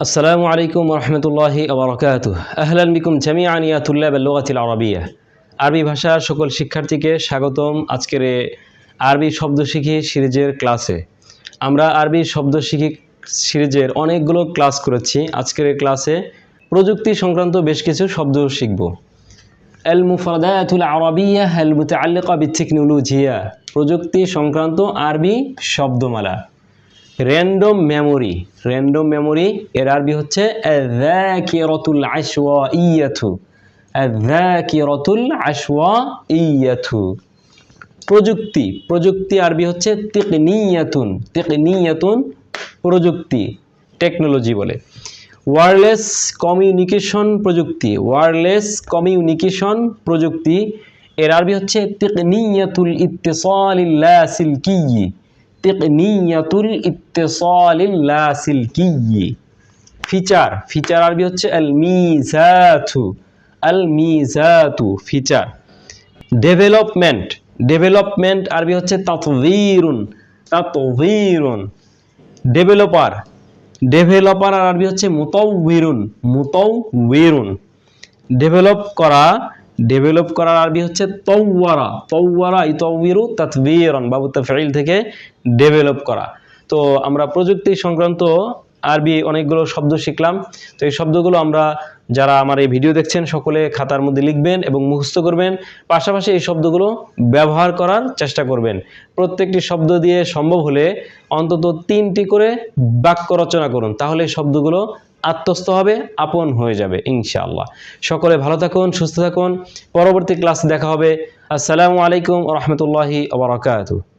السلام عليكم ورحمة الله وبركاته أهلا بكم جميعا يا طلاب اللغة العربية আরবি ভাষার সকল শিক্ষার্থীকে স্বাগতম আজকের এ আরবি শব্দ শিখি সিরিজের ক্লাসে আমরা আরবি শব্দ শিখি সিরিজের অনেকগুলো ক্লাস করেছি আজকের এই ক্লাসে প্রযুক্তি সংক্রান্ত বেশ কিছু শব্দ শিখব المفردات العربية المتعلقة بالتكنولوجيا প্রযুক্তি সংক্রান্ত আরবি শব্দমালা র্যান্ডম মেমোরি র্যান্ডম মেমোরি এর আরবি হচ্ছে আযাকিরাতুল আশওয়াইয়াতু আযাকিরাতুল আশওয়াইয়াতু প্রযুক্তি. প্রযুক্তি আরবি হচ্ছে তিকনিয়াতুন। তিকনিয়াতুন প্রযুক্তি টেকনোলজি বলে। ওয়্যারলেস কমিউনিকেশন প্রযুক্তি। ওয়্যারলেস কমিউনিকেশন প্রযুক্তি এর আরবি হচ্ছে তিকনিয়াতুল ইত্তিসালিল্লাসিলকি তিকনিয়াতুল ইত্তিসালিল্লাসিলকি ফিচার ফিচার আরবি হচ্ছে আল মিজাতু আল মিজাতু ফিচার। ডেভেলপমেন্ট ডেভেলপমেন্ট আরবি হচ্ছে তাতভিরুন তাতভিরুন ডেভেলপার ডেভেলপার আর আরবি হচ্ছে মুতাউবিরুন মুতাউবিরুন ডেভেলপ করা ডেভেলপ করার আরবি হচ্ছে তৌয়ারা তৌয়ারা ইতৌবিরু তাতবিরন, বাবু তাফিল থেকে ডেভেলপ করা। তো আমরা প্রযুক্তি সংক্রান্ত আরবি অনেকগুলো শব্দ শিখলাম। তো এই শব্দগুলো আমরা যারা আমার এই ভিডিও দেখছেন, সকলে খাতার মধ্যে লিখবেন এবং মুখস্থ করবেন। পাশাপাশি এই শব্দগুলো ব্যবহার করার চেষ্টা করবেন। প্রত্যেকটি শব্দ দিয়ে সম্ভব হলে অন্তত তিনটি করে বাক্য রচনা করুন। তাহলে শব্দগুলো আত্মস্থ হবে, আপন হয়ে যাবে, ইনশাআল্লাহ। সকলে ভালো থাকুন, সুস্থ থাকুন। পরবর্তী ক্লাসে দেখা হবে। আসসালামু আলাইকুম রহমতুল্লাহি আবরাকাতু